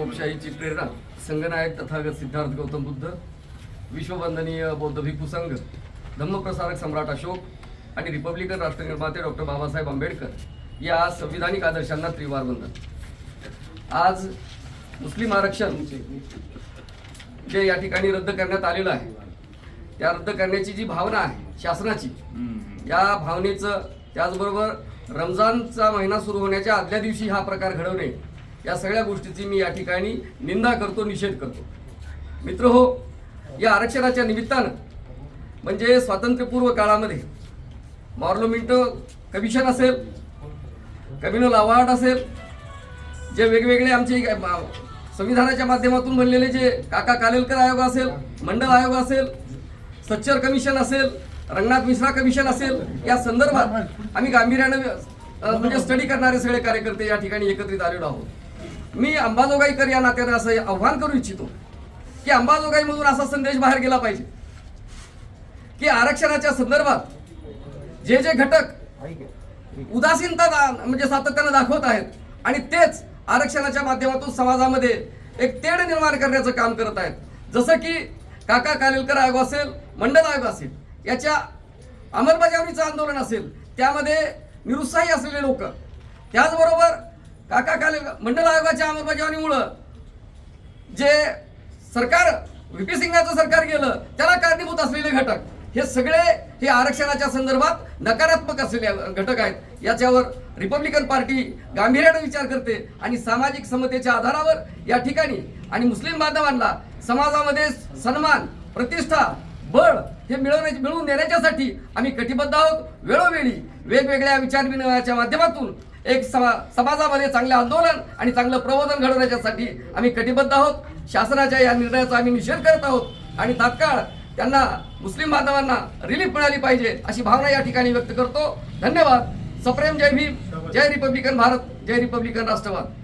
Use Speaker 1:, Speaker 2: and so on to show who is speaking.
Speaker 1: लोकशाहीची प्रेरणा संगनायक तथागत सिद्धार्थ गौतम बुद्ध विश्ववंदनीय बौद्ध भिक्खू संघ धम्मप्रसारक सम्राट अशोक आणि रिपब्लिकन राष्ट्रनिर्माते डॉक्टर बाबासाहेब आंबेडकर या संविधानिक आदर्शांना त्रिवार वंदन. आज मुस्लिम आरक्षण जे या ठिकाणी रद्द करण्यात आलेलं आहे त्या रद्द करण्याची जी भावना आहे शासनाची या भावनेचं त्याचबरोबर रमजानचा महिना सुरू होण्याच्या आदल्या दिवशी हा प्रकार घडवणे या सगळ्या गोष्टीची मी या ठिकाणी निंदा करतो निषेध करतो. मित्र हो या आरक्षणाच्या निमित्तानं म्हणजे स्वातंत्र्यपूर्व काळामध्ये मॉर्लोमिंट कमिशन असेल कम्युनल अवॉर्ड असेल जे वेगवेगळे आमचे संविधानाच्या माध्यमातून बनलेले जे काका कालेलकर आयोग असेल मंडल आयोग असेल सच्चर कमिशन असेल रंगनाथ मिश्रा कमिशन असेल या संदर्भात आम्ही गांभीर्यानं म्हणजे स्टडी करणारे सगळे कार्यकर्ते या ठिकाणी एकत्रित आलेलो आहोत. मी अंबाजोगाईकर या नात्यानं असं आव्हान करू इच्छितो की अंबाजोगाईमधून असा संदेश बाहेर गेला पाहिजे की आरक्षणाच्या संदर्भात जे जे घटक उदासीनता दा- म्हणजे सातत्यानं दाखवत आहेत आणि तेच आरक्षणाच्या माध्यमातून समाजामध्ये एक तेढ निर्माण करण्याचं काम करत आहेत. जसं की काका कालेलकर आयोग असेल मंडल आयोग असेल याच्या अंमलबजावणीचं आंदोलन असेल त्यामध्ये निरुत्साही असलेले लोक. त्याचबरोबर काका काल मंडल आयोगाच्या अंमलबजावणीमुळं जे सरकार व्ही सिंगाचं सरकार गेलं त्याला कारणीभूत असलेले घटक. हे सगळे हे आरक्षणाच्या संदर्भात नकारात्मक असलेले घटक आहेत. याच्यावर रिपब्लिकन पार्टी गांभीर्याने विचार करते आणि सामाजिक समतेच्या आधारावर या ठिकाणी आणि मुस्लिम बांधवांना समाजामध्ये सन्मान प्रतिष्ठा बळ हे मिळवण्याचे मिळवून देण्याच्यासाठी आम्ही कटिबद्ध आहोत. वेळोवेळी वेगवेगळ्या विचारविनिमयाच्या माध्यमातून एक समा समाजामध्ये चांगलं आंदोलन आणि चांगलं प्रबोधन घडवण्याच्यासाठी आम्ही कटिबद्ध आहोत. शासनाच्या या निर्णयाचा आम्ही निषेध करत आहोत. आणि तात्काळ त्यांना मुस्लिम बांधवांना रिलीफ मिळाली पाहिजे अशी भावना या ठिकाणी व्यक्त करतो. धन्यवाद. सप्रेम जय भीम. जय रिपब्लिकन भारत. जय रिपब्लिकन राष्ट्रवाद.